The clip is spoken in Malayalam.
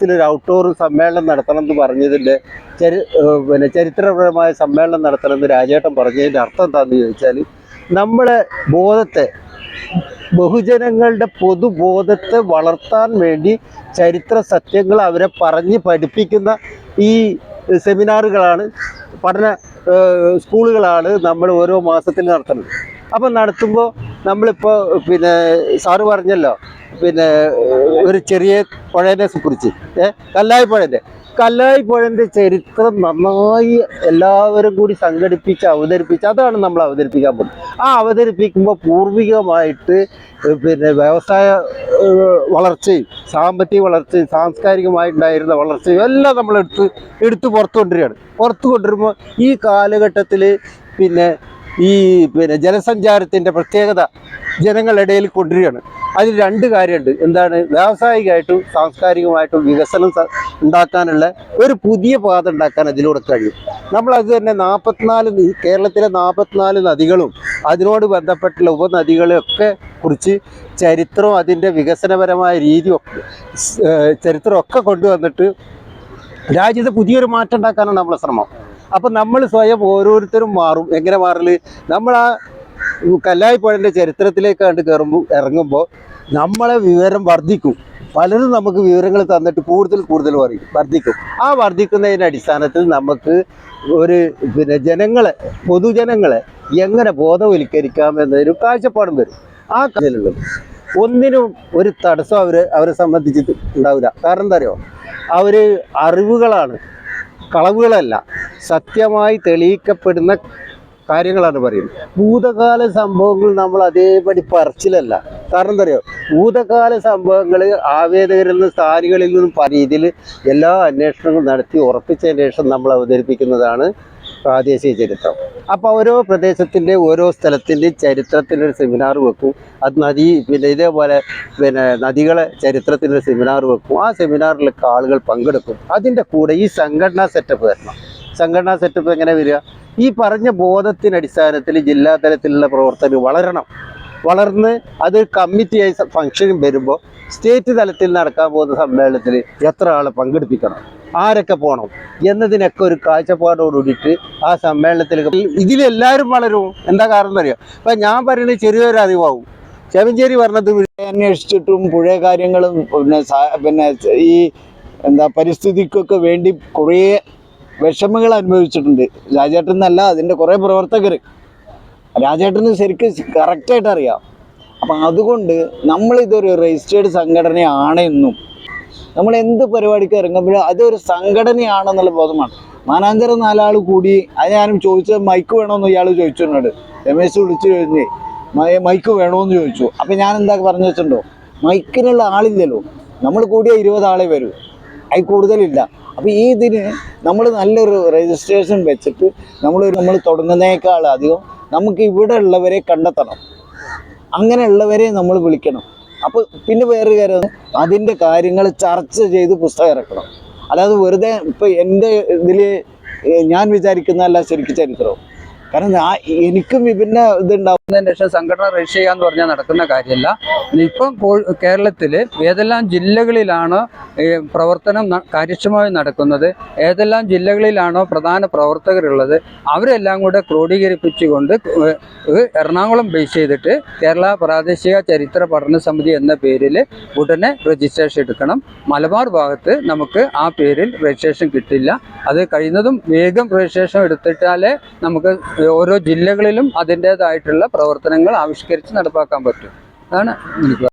ഒരു ഔട്ട്ഡോർ സമ്മേളനം നടത്തണം എന്ന് പറഞ്ഞതിന്റെ ചരി പിന്നെ ചരിത്രപരമായ സമ്മേളനം നടത്തണം എന്ന് രാജേട്ടൻ പറഞ്ഞതിന്റെ അർത്ഥം എന്താണെന്ന് ചോദിച്ചാൽ നമ്മളെ ബോധത്തെ ബഹുജനങ്ങളുടെ പൊതുബോധത്തെ വളർത്താൻ വേണ്ടി ചരിത്ര സത്യങ്ങൾ അവരെ പറഞ്ഞ് പഠിപ്പിക്കുന്ന ഈ സെമിനാറുകളാണ് പഠന സ്കൂളുകളാണ് നമ്മൾ ഓരോ മാസത്തിൽ നടത്തുന്നത്. അപ്പം നടത്തുമ്പോൾ നമ്മളിപ്പോൾ പിന്നെ സാറ് പറഞ്ഞല്ലോ പിന്നെ ഒരു ചെറിയ പുഴേനെ കുറിച്ച് കല്ലായി പുഴന്റെ. കല്ലായി പുഴന്റെ ചരിത്രം നന്നായി എല്ലാവരും കൂടി സംഘടിപ്പിച്ച് അവതരിപ്പിച്ച് അതാണ് നമ്മൾ അവതരിപ്പിക്കാൻ പോകുന്നത്. ആ അവതരിപ്പിക്കുമ്പോൾ പൂർവികമായിട്ട് പിന്നെ വ്യവസായ വളർച്ചയും സാമ്പത്തിക വളർച്ചയും സാംസ്കാരികമായിട്ടുണ്ടായിരുന്ന വളർച്ചയും എല്ലാം നമ്മൾ എടുത്ത് എടുത്ത് പുറത്തു കൊണ്ടുവരികയാണ് പുറത്തു കൊണ്ടുവരുമ്പോൾ ഈ കാലഘട്ടത്തിൽ പിന്നെ ഈ പിന്നെ ജനസഞ്ചാരത്തിന്റെ പ്രത്യേകത ജനങ്ങളുടെ ഇടയിൽ കൊണ്ടുവരികയാണ്. അതിൽ രണ്ട് കാര്യമുണ്ട്. എന്താണ്? വ്യാവസായികമായിട്ടും സാംസ്കാരികമായിട്ടും വികസനം ഉണ്ടാക്കാനുള്ള ഒരു പുതിയ പാത ഉണ്ടാക്കാൻ അതിലൂടെ കഴിയും. നമ്മളത് തന്നെ നാൽപ്പത്തിനാല് കേരളത്തിലെ നാൽപ്പത്തിനാല് നദികളും അതിനോട് ബന്ധപ്പെട്ടുള്ള ഉപനദികളെയൊക്കെ കുറിച്ച് ചരിത്രവും അതിന്റെ വികസനപരമായ രീതിയും ഒക്കെ ചരിത്രമൊക്കെ കൊണ്ടുവന്നിട്ട് രാജ്യത്ത് പുതിയൊരു മാറ്റം ഉണ്ടാക്കാനാണ് നമ്മളെ ശ്രമം. അപ്പം നമ്മൾ സ്വയം ഓരോരുത്തരും മാറും. എങ്ങനെ മാറൽ? നമ്മൾ ആ കല്ലായിപ്പുഴന്റെ ചരിത്രത്തിലേക്ക് കണ്ട് കയറുമ്പോൾ ഇറങ്ങുമ്പോൾ നമ്മളെ വിവരം വർദ്ധിക്കും. പലരും നമുക്ക് വിവരങ്ങൾ തന്നിട്ട് കൂടുതൽ കൂടുതൽ വർദ്ധിക്കും. ആ വർദ്ധിക്കുന്നതിന്റെ അടിസ്ഥാനത്തിൽ നമുക്ക് ഒരു പിന്നെ ജനങ്ങളെ പൊതുജനങ്ങളെ എങ്ങനെ ബോധവൽക്കരിക്കാം എന്നൊരു കാഴ്ചപ്പാടും വരും. ആ കാര്യത്തിലുള്ളത് ഒന്നിനും ഒരു തടസ്സം അവർ അവരെ സംബന്ധിച്ചിട്ട് ഉണ്ടാവില്ല. കാരണം എന്താ അറിയോ? അവർ അറിവുകളാണ്. കളവുകളല്ല. സത്യമായി തെളിയിക്കപ്പെടുന്ന കാര്യങ്ങളാണ് പറയുന്നത്. ഭൂതകാല സംഭവങ്ങൾ നമ്മൾ അതേപടി പറച്ചിലല്ല. കാരണം എന്താ പറയുക ഭൂതകാല സംഭവങ്ങൾ ആവേദകരിൽ നിന്ന് സ്ഥാനികളിൽ നിന്നും പല രീതിയിൽ എല്ലാ അന്വേഷണങ്ങളും നടത്തി ഉറപ്പിച്ചതിന് ശേഷം നമ്മൾ അവതരിപ്പിക്കുന്നതാണ് പ്രാദേശിക ചരിത്രം. അപ്പോൾ ഓരോ പ്രദേശത്തിന്റെ ഓരോ സ്ഥലത്തിന്റെയും ചരിത്രത്തിനൊരു സെമിനാർ വെക്കും. അത് നദി പിന്നെ ഇതേപോലെ പിന്നെ നദികളെ ചരിത്രത്തിനൊരു സെമിനാർ വെക്കും. ആ സെമിനാറിലൊക്കെ ആളുകൾ പങ്കെടുക്കും. അതിന്റെ കൂടെ ഈ സംഘടനാ സെറ്റപ്പ് വരണം. സംഘടനാ സെറ്റപ്പ് എങ്ങനെ വരിക? ഈ പറഞ്ഞ ബോധത്തിന് അടിസ്ഥാനത്തിൽ ജില്ലാ തലത്തിലുള്ള പ്രവർത്തനം വളരണം. വളർന്ന് അത് കമ്മിറ്റിയായി ഫംഗ്ഷനും വരുമ്പോൾ സ്റ്റേറ്റ് തലത്തിൽ നടക്കാൻ പോകുന്ന സമ്മേളനത്തിൽ എത്ര ആളെ പങ്കെടുപ്പിക്കണം? ആരൊക്കെ പോകണം എന്നതിനൊക്കെ ഒരു കാഴ്ചപ്പാടോടുകൂടിയിട്ട് ആ സമ്മേളനത്തിൽ ഇതിലെല്ലാവരും വളരും. എന്താ കാരണം അറിയാം അപ്പം ഞാൻ പറയുന്നത് ചെറിയൊരു അറിവാകും ചെവഞ്ചേരി പറഞ്ഞത് അന്വേഷിച്ചിട്ടും പുഴ കാര്യങ്ങളും പിന്നെ പിന്നെ ഈ എന്താ പരിസ്ഥിതിക്കൊക്കെ വേണ്ടി കുറേ വിഷമങ്ങൾ അനുഭവിച്ചിട്ടുണ്ട്. രാജേട്ടൻ എന്നല്ല അതിന്റെ കുറേ പ്രവർത്തകർ രാജേട്ടന് ശരിക്കും കറക്റ്റായിട്ട് അറിയാം. അപ്പം അതുകൊണ്ട് നമ്മളിതൊരു രജിസ്റ്റേർഡ് സംഘടനയാണ് എന്നും. നമ്മൾ എന്ത് പരിപാടിക്ക് ഇറങ്ങുമ്പോഴും അതൊരു സംഘടനയാണെന്നുള്ള ബോധമാണ്. മാനാന്തരം നാലാൾ കൂടി അത് ഞാനും ചോദിച്ചത് മൈക്ക് വേണമെന്ന് ഇയാൾ ചോദിച്ചു എന്നോട് രമേശ് വിളിച്ചു കഴിഞ്ഞ് മൈക്ക് വേണമെന്ന് ചോദിച്ചു. അപ്പം ഞാൻ എന്താ പറഞ്ഞു വെച്ചിട്ടുണ്ടോ? മൈക്കിനുള്ള ആളില്ലല്ലോ. നമ്മൾ കൂടിയ ഇരുപത് ആളെ വരൂ. അതിൽ കൂടുതലില്ല. അപ്പോൾ ഈ ഇതിന് നമ്മൾ നല്ലൊരു രജിസ്ട്രേഷൻ വെച്ചിട്ട് നമ്മൾ നമ്മൾ തുടങ്ങുന്നേക്കാൾ അധികം നമുക്ക് ഇവിടെ ഉള്ളവരെ കണ്ടെത്തണം. അങ്ങനെയുള്ളവരെ നമ്മൾ വിളിക്കണം. അപ്പോൾ പിന്നെ വേറൊരു കാര്യം അതിന്റെ കാര്യങ്ങൾ ചർച്ച ചെയ്ത് പുസ്തകം ഇറക്കണം. അല്ലാതെ വെറുതെ ഇപ്പം എന്റെ ഇതിൽ ഞാൻ വിചാരിക്കുന്നതല്ല ശരിക്കും ചരിത്രം കാരണം ഞാൻ എനിക്കും വിഭിന്ന ഇതുണ്ടാവുന്നതിന് ശേഷം സംഘടന രജിസ്റ്റർ ചെയ്യാന്ന് പറഞ്ഞാൽ നടക്കുന്ന കാര്യമല്ല. ഇപ്പം കേരളത്തിൽ ഏതെല്ലാം ജില്ലകളിലാണ് പ്രവർത്തനം കാര്യക്ഷമമായി നടക്കുന്നത് ഏതെല്ലാം ജില്ലകളിലാണോ പ്രധാന പ്രവർത്തകരുള്ളത് അവരെല്ലാം കൂടെ ക്രോഡീകരിപ്പിച്ചുകൊണ്ട് എറണാകുളം ബേസ് ചെയ്തിട്ട് കേരള പ്രാദേശിക ചരിത്ര പഠന സമിതി എന്ന പേരിൽ ഉടനെ രജിസ്ട്രേഷൻ എടുക്കണം. മലബാർ ഭാഗത്ത് നമുക്ക് ആ പേരിൽ രജിസ്ട്രേഷൻ കിട്ടില്ല. അത് കഴിയുന്നതും വേഗം രജിസ്ട്രേഷൻ എടുത്തിട്ടാലേ നമുക്ക് ഓരോ ജില്ലകളിലും അതിന്റേതായിട്ടുള്ള പ്രവർത്തനങ്ങൾ ആവിഷ്കരിച്ച് നടപ്പാക്കാൻ പറ്റും. അതാണ് എനിക്ക്